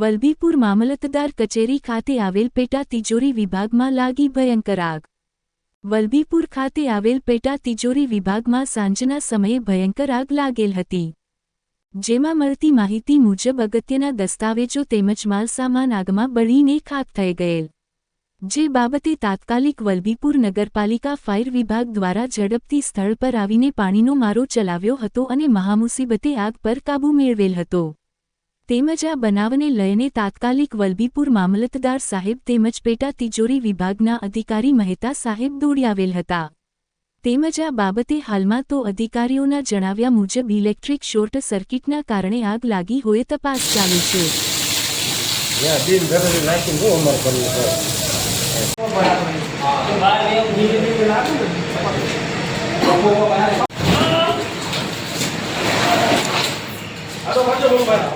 વલભીપુર મામલતદાર કચેરી ખાતે આવેલ પેટા તિજોરી વિભાગમાં લાગી ભયંકર આગ. વલભીપુર ખાતે આવેલ પેટા તિજોરી વિભાગમાં સાંજના સમયે ભયંકર આગ લાગેલ હતી. જેમાં મળતી માહિતી મુજબ અગત્યના દસ્તાવેજો તેમજ માલસામાન આગમાં બળીને ખાક થઈ ગયેલ. જે બાબતે તાત્કાલિક વલભીપુર નગરપાલિકા ફાયર વિભાગ દ્વારા ઝડપથી સ્થળ પર આવીને પાણીનો મારો ચલાવ્યો હતો અને મહામુસીબતે આગ પર કાબૂ મેળવેલ હતો. તેમજ આ બનાવને લઈને તાત્કાલિક વલભીપુર મામલતદાર સાહેબ તેમજ પેટા તિજોરી વિભાગના અધિકારી મહેતા સાહેબ દોડી આવેલ હતા. તેમજ આ બાબતે હાલમાં તો અધિકારીઓના જણાવ્યા મુજબ ઇલેક્ટ્રિક શોર્ટ સર્કિટના કારણે આગ લાગી હોય તપાસ ચાલુ છે. ત્યાં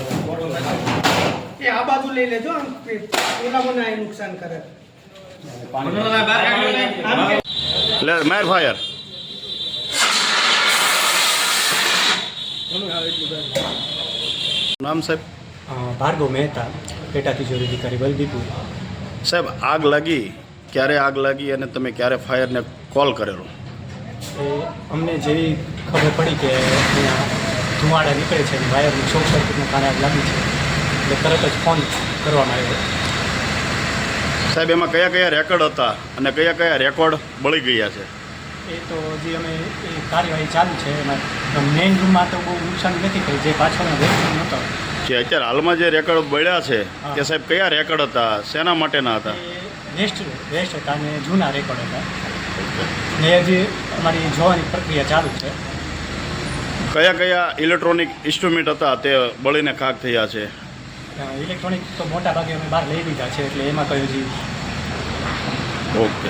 એ આ બાજુ લઈ લેજો આમ પેલા મને આ નુકસાન કરે. લે માર ફાયર નામ સાહેબ? ભાર્ગવ મહેતા પેટા તિજોરી અધિકારી બલદીપુર. સાહેબ આગ લાગી. ક્યારે આગ લાગી અને તમે ક્યારે ફાયરને કોલ કરેલો? અમને જેવી ખબર પડી કે અહીંયા ધુમાડા નીકળે છે અને વાયરની શોર્ટ સર્કિટનું કારણે આગ લાગી છે. એટલે તરત જ ફોન કરવામાં આવ્યો. સાહેબ એમાં કયા કયા રેકોર્ડ હતા અને કયા કયા રેકોર્ડ બળી ગયા છે? એ તો હજી અમે એ કાર્યવાહી ચાલુ છે. એમાં મેઇન રૂમમાં તો બહુ નુકસાન નથી થયું જે પાછળનો રેકોર્ડ નહોતો. જે અત્યારે હાલમાં જે રેકોર્ડ બળ્યા છે કે સાહેબ કયા રેકોર્ડ હતા? શેના માટેના હતા? વેસ્ટ વેસ્ટ હતા અને જૂના રેકોર્ડ હતા. ને હજી અમારી જોવાની પ્રક્રિયા ચાલુ છે. કયા કયા ઇલેક્ટ્રોનિક ઇન્સ્ટ્રુમેન્ટ હતા તે બળીને ખાક થયા છે? ઇલેક્ટ્રોનિક તો મોટા ભાગે અમે બહાર લઈ લીધા છે એટલે એમાં કઈ હજી ઓકે.